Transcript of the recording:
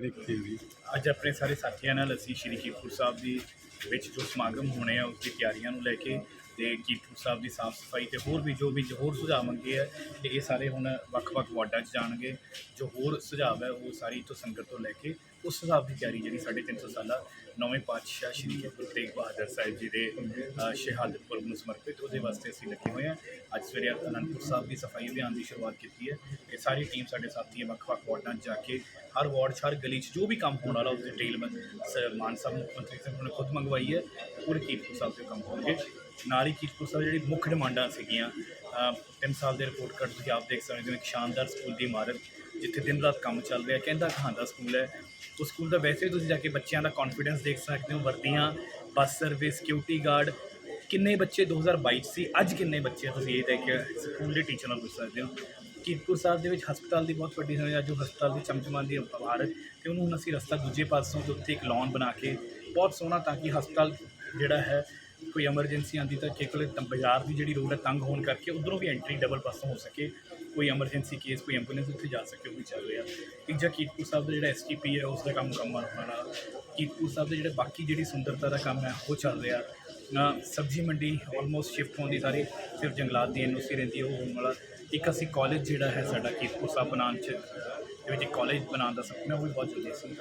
ਜਿਹੜੀ ਕੀਤੀ ਹੋਈ ਅੱਜ ਆਪਣੇ ਸਾਰੇ ਸਾਥੀਆਂ ਨਾਲ ਅਸੀਂ ਸ਼੍ਰੀ ਕੀਰਤਪੁਰ ਸਾਹਿਬ ਦੀ ਵਿੱਚ ਜੋ ਸਮਾਗਮ ਹੋਣੇ ਆ, ਉਸ ਦੀ ਤਿਆਰੀਆਂ ਨੂੰ ਲੈ ਕੇ ਤੇ ਕੀਰਤਪੁਰ ਸਾਹਿਬ ਦੀ ਸਾਫ਼ ਸਫ਼ਾਈ ਤੇ ਹੋਰ ਵੀ ਜੋ ਵੀ ਜੋ ਹੋਰ ਸੁਝਾਅ ਮੰਗੇ ਆ, ਤੇ ਇਹ ਸਾਰੇ ਹੁਣ ਵੱਖ-ਵੱਖ ਵਾਰਡਾਂ 'ਚ ਜਾਣਗੇ। ਜੋ ਹੋਰ ਸੁਝਾਅ ਹੈ, ਉਹ ਸਾਰੀ ਤੋਂ ਸੰਗਤ ਤੋਂ ਲੈ ਕੇ ਉਸ ਹਿਸਾਬ ਦੀ ਤਿਆਰੀ ਜਿਹੜੀ ਸਾਢੇ ਤਿੰਨ ਸੌ ਸਾਲਾ ਨੌਵੇਂ ਪਾਤਸ਼ਾਹ ਸ਼੍ਰੀ ਗੁਰੂ ਤੇਗ ਬਹਾਦਰ ਸਾਹਿਬ ਜੀ ਦੇ ਸ਼ਹਾਦਤ ਪੁਰਬ ਨੂੰ ਸਮਰਪਿਤ, ਉਹਦੇ ਵਾਸਤੇ ਅਸੀਂ ਲੱਗੇ ਹੋਏ ਹਾਂ। ਅੱਜ ਸਵੇਰੇ ਅਨੰਦਪੁਰ ਸਾਹਿਬ ਦੀ ਸਫ਼ਾਈ ਅਭਿਆਨ ਦੀ ਸ਼ੁਰੂਆਤ ਕੀਤੀ ਹੈ। ਇਹ ਸਾਰੀ ਟੀਮ, ਸਾਡੇ ਸਾਥੀ ਵੱਖ-ਵੱਖ ਵਾਰਡਾਂ 'ਚ ਜਾ ਕੇ ਹਰ ਵਾਰਡ 'ਚ, ਹਰ ਗਲੀ 'ਚ ਜੋ ਵੀ ਕੰਮ ਹੋਣ ਵਾਲਾ ਉਸ ਡਿਟੇਲ ਮੈਂ ਸ- ਮਾਨ ਸਾਹਿਬ, ਮੁੱਖ ਮੰਤਰੀ ਸਾਹਿਬ ਨੇ ਖੁਦ ਮੰਗਵਾਈ ਹੈ। ਪੂਰੇ ਕੀਰਤਪੁਰ ਸਾਹਿਬ ਦੇ ਕੰਮ ਹੋਣਗੇ। ਨਾਲ ਹੀ ਕੀਰਤਪੁਰ ਸਾਹਿਬ ਜਿਹੜੀ ਮੁੱਖ ਡਿਮਾਂਡਾਂ ਸੀਗੀਆਂ ਤਿੰਨ ਸਾਲ ਦੇ ਰਿਪੋਰਟ ਕਾਰਡ ਤੁਸੀਂ ਆਪ ਦੇਖ ਸਕਦੇ ਹੋ ਇੱਕ ਸ਼ਾਨਦਾਰ ਸਕੂਲ ਦੀ ਇਮਾਰਤ, ਜਿੱਥੇ ਦਿਨ ਰਾਤ ਕੰਮ ਚੱਲ ਰਿਹਾ, ਕਹਿੰਦਾ ਕਹਾਂਦਾ ਸਕੂਲ ਹੈ। ਉਸ ਸਕੂਲ ਦਾ ਵੈਸੇ ਤੁਸੀਂ ਜਾ ਕੇ ਬੱਚਿਆਂ ਦਾ ਕੌਨਫੀਡੈਂਸ ਦੇਖ ਸਕਦੇ ਹੋ, ਵਰਦੀਆਂ, ਬੱਸ ਸਰਵਿਸ ਸਿਕਿਉਰਿਟੀ ਗਾਰਡ ਕਿੰਨੇ ਬੱਚੇ 2022 'ਚ ਸੀ, ਅੱਜ ਕਿੰਨੇ ਬੱਚੇ ਤੁਸੀਂ ਇਹ ਦੇਖ ਕੇ ਸਕੂਲ ਦੇ ਟੀਚਰ ਨਾਲ ਪੁੱਛ ਸਕਦੇ ਹੋ। ਕੀਰਤਪੁਰ ਸਾਹਿਬ ਦੇ ਵਿੱਚ ਹਸਪਤਾਲ ਦੀ ਬਹੁਤ ਵੱਡੀ ਸਮੱਸਿਆ ਜੋ ਹਸਪਤਾਲ ਦੀ ਚਮਚਮਾਉਂਦੀ ਇਮਾਰਤ ਤੇ ਉਹਨੂੰ ਹੁਣ ਅਸੀਂ ਰਸਤਾ ਦੂਜੇ ਪਾਸੋਂ ਦੇ ਉੱਥੇ ਇੱਕ ਲੌਨ ਬਣਾ ਕੇ ਬਹੁਤ ਸੋਹਣਾ ਤਾਂ ਕਿ ਹਸਪਤਾਲ ਜਿਹੜਾ ਹੈ ਕੋਈ ਐਮਰਜੈਂਸੀ ਆਂਦੀ ਤਾਂ ਕੇਕਲੇ ਬਾਜ਼ਾਰ ਦੀ ਜਿਹੜੀ ਰੋਡ ਹੈ ਤੰਗ ਹੋਣ ਕਰਕੇ ਉਧਰੋਂ ਵੀ ਐਂਟਰੀ ਡਬਲ ਪਾਸੋਂ ਹੋ ਸਕੇ। ਕੋਈ ਐਮਰਜੈਂਸੀ ਕੇਸ ਕੋਈ ਐਂਬੂਲੈਂਸ ਉੱਥੇ ਜਾ ਸਕੇ ਉਹ ਵੀ ਚੱਲ ਰਿਹਾ। ਤੀਜਾ ਕੀਰਤਪੁਰ ਸਾਹਿਬ ਦਾ ਜਿਹੜਾ ਐਸਟੀਪੀ ਹੈ ਉਸ ਦਾ ਕੰਮ ਮੁਕੰਮਲ ਹੋਣਾ ਕੀਰਤਪੁਰ ਸਾਹਿਬ ਦੇ ਜਿਹੜੇ ਬਾਕੀ ਜਿਹੜੀ ਸੁੰਦਰਤਾ ਦਾ ਕੰਮ ਹੈ ਉਹ ਚੱਲ ਰਿਹਾ। ਅ, ਸਬਜ਼ੀ ਮੰਡੀ ਆਲਮੋਸਟ ਸ਼ਿਫਟ ਹੋਣ ਦੀ ਸਾਰੀ ਸਿਰਫ ਜੰਗਲਾਤ ਦੀ ਐਨਓਸੀ ਰਹਿੰਦੀ ਉਹ ਹੋਣ ਵਾਲਾ। ਇੱਕ ਅਸੀਂ ਕਾਲਜ ਜਿਹੜਾ ਹੈ ਸਾਡਾ ਕੀਰਤਪੁਰ ਸਾਹਿਬ ਬਣਾਉਣ ਚ ਦੇ ਵਿੱਚ ਕਾਲਜ ਬਣਾਉਣ ਦਾ ਸੁਪਨਾ ਉਹ ਵੀ ਬਹੁਤ ਜਲਦੀ ਅਸੀਂ